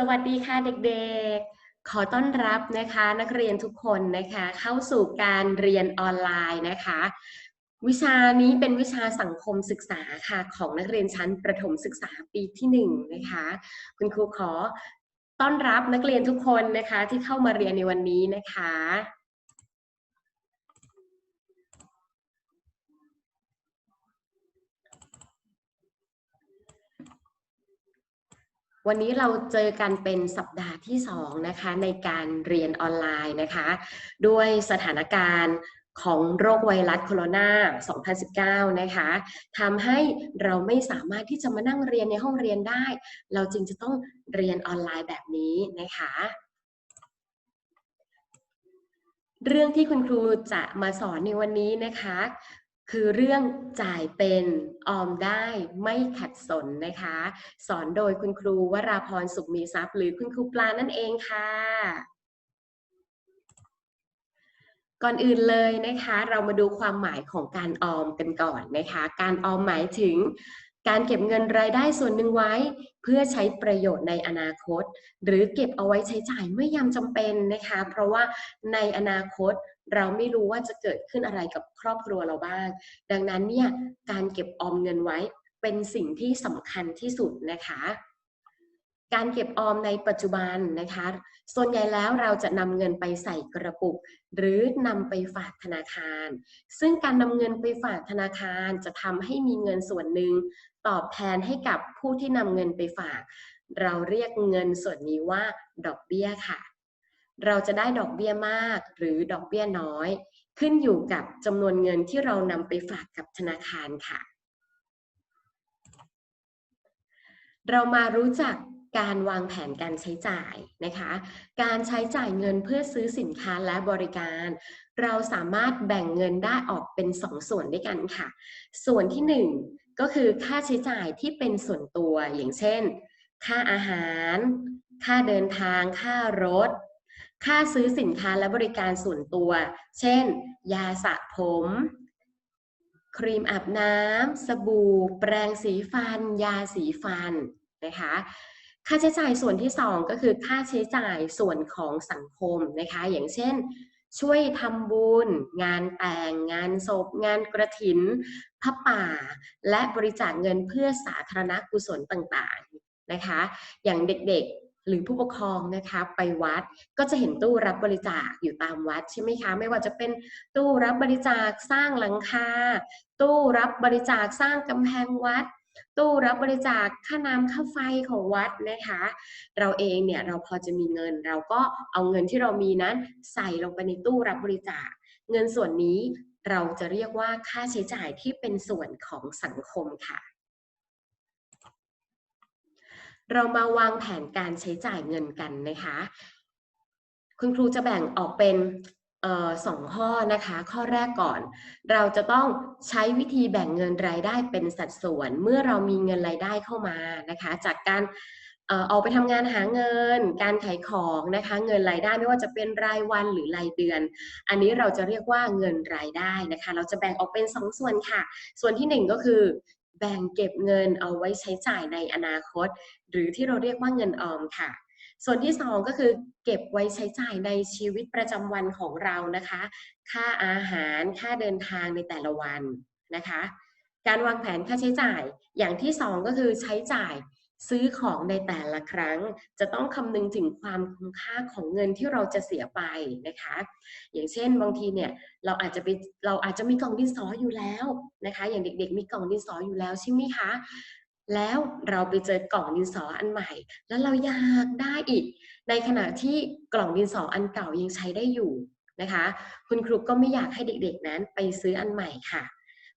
สวัสดีค่ะเด็กๆ ขอต้อนรับนะคะนักเรียนทุกคนนะคะเข้าสู่การเรียนออนไลน์นะคะ วิชานี้เป็นวิชาสังคมศึกษาค่ะของนักเรียนชั้นประถมศึกษาปีที่1นนะคะคุณครูขอต้อนรับนักเรียนทุกคนนะคะที่เข้ามาเรียนในวันนี้นะคะ วันนี้เราเจอกันเป็นสัปดาห์ที่2นะคะในการเรียนออนไลน์นะคะ ด้วยสถานการณ์ของโรคไวรัสโคโรนา 2019 นะคะทำให้เราไม่สามารถที่จะมานั่งเรียนในห้องเรียนได้ เราจึงจะต้องเรียนออนไลน์แบบนี้นะคะ เรื่องที่คุณครูจะมาสอนในวันนี้นะคะ คือเรื่องจ่ายเป็นออมได้ไม่ขัดสนนะคะ สอนโดยคุณครูวราพรสุขมีทรัพย์ หรือคุณครูปลานั่นเองค่ะก่อนอื่นเลยนะคะ เรามาดูความหมายของการออมกันก่อนนะคะ การออมหมายถึง การเก็บเงินรายได้ส่วนหนึ่งไว้ เพื่อใช้ประโยชน์ในอนาคต หรือเก็บเอาไว้ใช้จ่ายเมื่อยามจำเป็นนะคะ เพราะว่าในอนาคตเราไม่รู้ว่าจะเกิดขึ้นอะไรกับครอบครัวเราบ้าง ดังนั้นเนี่ยการเก็บออมเงินไว้เป็นสิ่งที่สำคัญที่สุดนะคะ การเก็บออมในปัจจุบันนะคะ ส่วนใหญ่แล้วเราจะนำเงินไปใส่กระปุก หรือนำไปฝากธนาคาร ซึ่งการนำเงินไปฝากธนาคารจะทำให้มีเงินส่วนหนึ่ง ตอบแทนให้กับผู้ที่นำเงินไปฝาก เราเรียกเงินส่วนนี้ว่า ดอกเบี้ยค่ะ เราจะได้ดอกเบี้ยมากหรือดอกเบี้ยน้อย ขึ้นอยู่กับจำนวนเงินที่เรานำไปฝากกับธนาคารค่ะ เรามารู้จัก การวางแผนการใช้จ่ายนะคะ การใช้จ่ายเงินเพื่อซื้อสินค้าและบริการ เราสามารถแบ่งเงินได้ออกเป็น 2สส่วนด้วยกันค่ะ ส่วนที่ 1 ก็คือค่าใช้จ่ายที่เป็นส่วนตัวอย่างเช่น ค่าอาหาร ค่าเดินทาง ค่ารถ ค่าซื้อสินค้าและบริการส่วนตัว เช่น ยาสระผม ครีมอาบน้ำสบู่ แปรงสีฟัน ยาสีฟันนะคะ ค่าใช้จ่ายส่วนที่ 2 ก็คือค่าใช้จ่ายส่วนของสังคมนะคะ อย่างเช่น ช่วยทำบุญ งานแต่ง งานศพ งานกระถินพระป่า และบริจาคเงินเพื่อสาธารณกุศลต่างๆนะคะ อย่างเด็กๆหรือผู้ปกครองนะคะไปวัดก็จะเห็นตู้รับบริจาคอยู่ตามวัดใช่ไหมคะไม่ว่าจะเป็นตู้รับบริจาคสร้างหลังคาตู้รับบริจาคสร้างกำแพงวัด ตู้รับบริจาคค่าน้ำค่าไฟของวัดนะคะ เราเองเนี่ยเราพอจะมีเงิน เราก็เอาเงินที่เรามีนั้น ใส่ลงไปในตู้รับบริจาค เงินส่วนนี้เราจะเรียกว่าค่าใช้จ่ายที่เป็นส่วนของสังคมค่ะเรามาวางแผนการใช้จ่ายเงินกันนะคะ คุณครูจะแบ่งออกเป็น สองข้อนะคะ ข้อแรกก่อน เราจะต้องใช้วิธีแบ่งเงินรายได้เป็นสัดส่วน เมื่อเรามีเงินรายได้เข้ามานะคะ จากการเออกไปทำงานหาเงิน การขายของนะคะ เงินรายได้ไม่ว่าจะเป็นรายวันหรือรายเดือน อันนี้เราจะเรียกว่าเงินรายได้นะคะ เราจะแบ่งออกเป็น2สส่วนค่ะ ส่วนที่ 1 ก็คือ แบ่งเก็บเงินเอาไว้ใช้จ่ายในอนาคต หรือที่เราเรียกว่าเงินออมค่ะ ส่วนที่ 2 ก็คือเก็บไว้ใช้จ่ายในชีวิตประจำวันของเรานะคะ ค่าอาหารค่าเดินทางในแต่ละวันนะคะ การวางแผนค่าใช้จ่ายอย่างที่ 2 ก็คือใช้จ่ายซื้อของในแต่ละครั้ง จะต้องคำนึงถึงความคุ้มค่าของเงินที่เราจะเสียไปนะคะ อย่างเช่นบางทีเนี่ยเราอาจจะไปเราอาจจะมีกล่องดินสออยู่แล้วนะคะ อย่างเด็กๆ มีกล่องดินสออยู่แล้วใช่ไหมคะ แล้วเราไปเจอกล่องดินสออันใหม่ แล้วเราอยากได้อีก ในขณะที่กล่องดินสออันเก่ายังใช้ได้อยู่นะคะ คุณครูก็ไม่อยากให้เด็กๆนั้นไปซื้ออันใหม่ค่ะ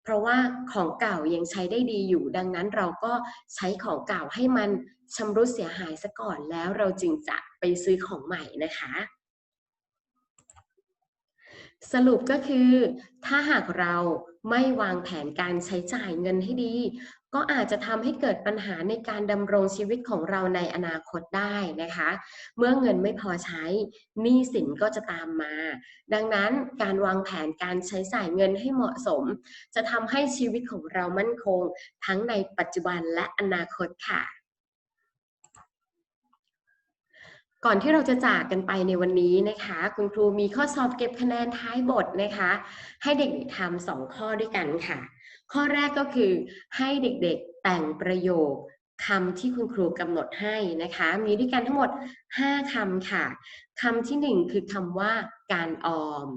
เพราะว่าของเก่ายังใช้ได้ดีอยู่ ดังนั้นเราก็ใช้ของเก่าให้มันชำรุดเสียหายซะก่อนแล้วเราจึงจะไปซื้อของใหม่นะคะสรุปก็คือ ถ้าหากเราไม่วางแผนการใช้จ่ายเงินให้ดี ก็อาจจะทำให้เกิดปัญหาในการดำรงชีวิตของเราในอนาคตได้นะคะ เมื่อเงินไม่พอใช้หนี้สินก็จะตามมา ดังนั้นการวางแผนการใช้จ่ายเงินให้เหมาะสม จะทำให้ชีวิตของเรามั่นคง ทั้งในปัจจุบันและอนาคตค่ะก่อนที่เราจะจากกันไปในวันนี้นะคะ คุณครูมีข้อสอบเก็บคะแนนท้ายบทนะคะ ให้เด็กๆทำสองข้อด้วยกันค่ะ ข้อแรกก็คือให้เด็กๆแต่งประโยคคำที่คุณครูกำหนดให้นะคะ มีด้วยกันทั้งหมด 5คำค่ะคำที่ 1 คือคำว่าการออม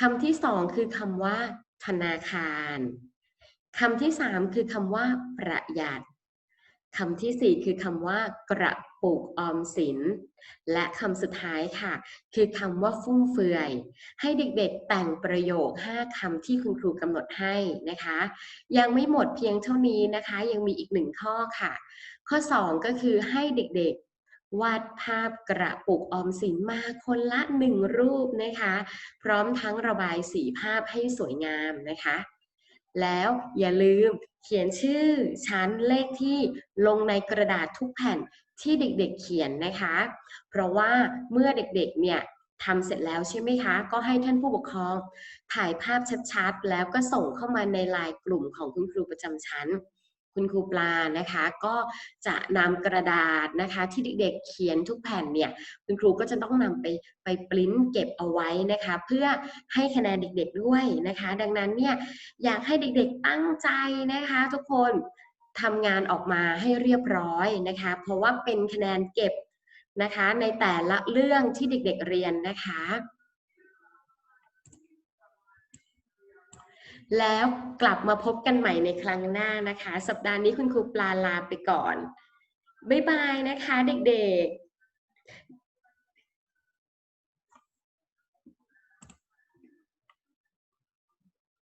คำที่ 2 คือคำว่า ธนาคารคำที่ 3 คือคำว่าประหยัดคำที่ 4 คือคำว่ากระ ปุกออมสิน และคำสุดท้ายค่ะ คือคำว่าฟุ่มเฟือย ให้เด็กๆแต่งประโยค 5คำที่คุณครูกำหนดให้นะคะ ยังไม่หมดเพียงเท่านี้นะคะ ยังมีอีกหนึ่งข้อค่ะ ข้อ 2 ก็คือให้เด็กๆ วาดภาพกระปุกออมสินมาคนละหนึ่งรูปนะคะ พร้อมทั้งระบายสีภาพให้สวยงามนะคะแล้วอย่าลืมเขียนชื่อชั้นเลขที่ลงในกระดาษทุกแผ่น ที่เด็กๆเขียนนะคะ เพราะว่าเมื่อเด็กๆเนี่ยทำเสร็จแล้วใช่ไหมคะ ก็ให้ท่านผู้ปกครอง ถ่ายภาพชัดๆ แล้วก็ส่งเข้ามาในไลน์กลุ่มของคุณครูประจำชั้น คุณครูปลานะคะ ก็จะนำกระดาษนะคะ ที่เด็กๆเขียนทุกแผ่นเนี่ย คุณครูก็จะต้องนำไปไปปริ้นเก็บเอาไว้นะคะ เพื่อให้คะแนนเด็กๆด้วยนะคะ ดังนั้นเนี่ยอยากให้เด็กๆตั้งใจนะคะ ทุกคน ทำงานออกมาให้เรียบร้อยนะคะ เพราะว่าเป็นคะแนนเก็บนะคะในแต่ละเรื่องที่เด็กๆเรียนนะคะ แล้วกลับมาพบกันใหม่ในครั้งหน้านะคะ สัปดาห์นี้คุณครูปลาลาไปก่อน บ๊ายบายนะคะเด็กๆ